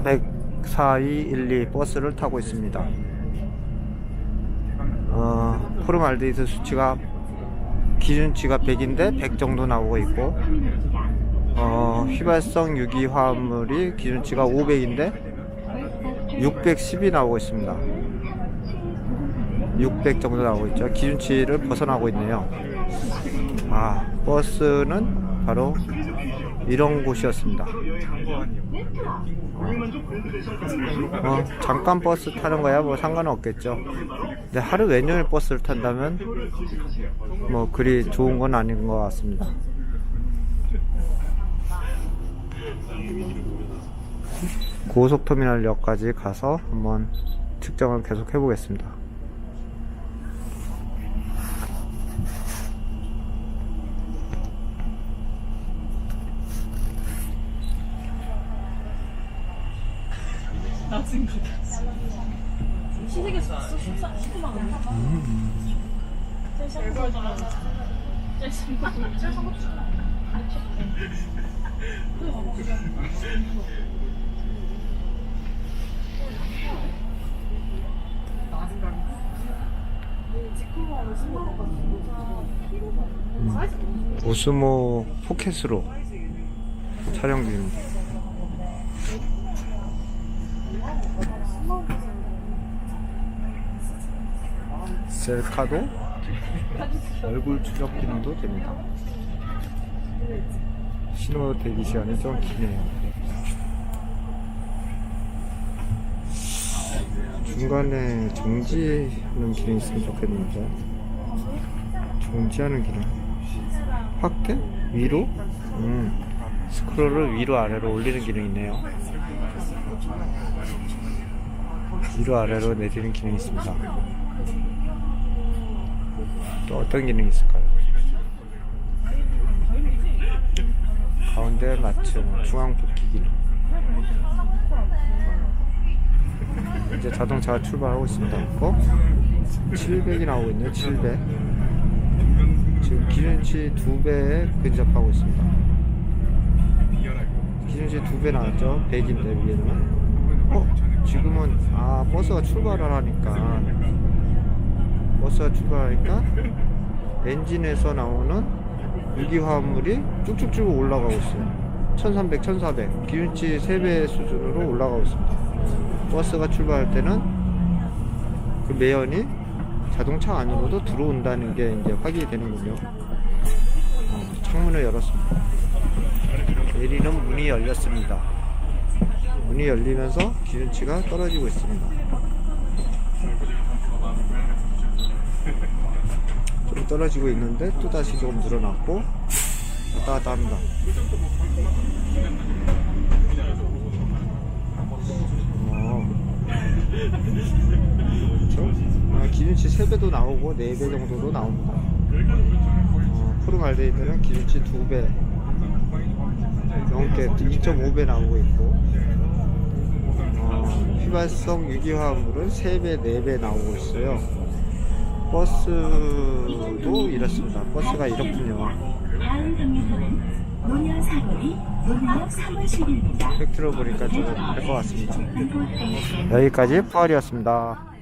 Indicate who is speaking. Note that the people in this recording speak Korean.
Speaker 1: 44212 버스를 타고 있습니다. 어, 포르말데히드 수치가 기준치가 100인데 100 정도 나오고 있고 어, 휘발성 유기화합물이 기준치가 500인데 610이 나오고 있습니다. 600 정도 나오고 있죠. 기준치를 벗어나고 있네요. 아, 버스는 바로 이런 곳이었습니다. 어, 잠깐 버스 타는 거야 뭐 상관은 없겠죠. 근데 하루 왼종일 버스를 탄다면 뭐 그리 좋은 건 아닌 것 같습니다. 고속터미널역까지 가서 한번 측정을 계속 해보겠습니다.
Speaker 2: 시세계 숙소 숙소 숙소만 원. 제일 싼 거. 제일 싼 거. 제일 싼 거.
Speaker 1: 오스모 포켓으로 촬영 중입니다. 셀카도 얼굴 추적 기능도 됩니다. 신호 대기 시간이 좀 기네요. 중간에 정지하는 기능이 있으면 좋겠는데 정지하는 기능 확대? 위로? 음, 스크롤을 위로 아래로 올리는 기능이 있네요. 위로 아래로 내리는 기능이 있습니다. 또 어떤 기능이 있을까요? 가운데 맞춤 중앙 복귀 기능. 이제 자동차가 출발하고 있습니다. 어? 700이 나오고 있네요. 700. 지금 기준치 두 배에 근접하고 있습니다. 기준치 두배 나왔죠? 100인데 위에는. 어? 지금은 아 버스가 출발을 하니까 버스가 출발하니까 엔진에서 나오는 유기화합물이 쭉쭉쭉 올라가고 있어요. 1300, 1400 기준치 3배 수준으로 올라가고 있습니다. 버스가 출발할 때는 그 매연이 자동차 안으로도 들어온다는 게 이제 확인이 되는군요. 어, 창문을 열었습니다. 내리는 문이 열렸습니다. 문이 열리면서 기준치가 떨어지고 있습니다. 좀 떨어지고 있는데 또 다시 조금 늘어났고 왔다 갔다 합니다. 어. 그렇죠? 아, 기준치 3배도 나오고 4배 정도도 나옵니다. 어, 포르말데이드는 기준치 2배 넘게 2.5배 나오고 있고 어, 휘발성 유기화합물은 3배, 4배 나오고 있어요. 버스도 이렇습니다. 버스가 이렇군요. 팩트로 보니까 좀알것 같습니다. 여기까지 푸알이었습니다.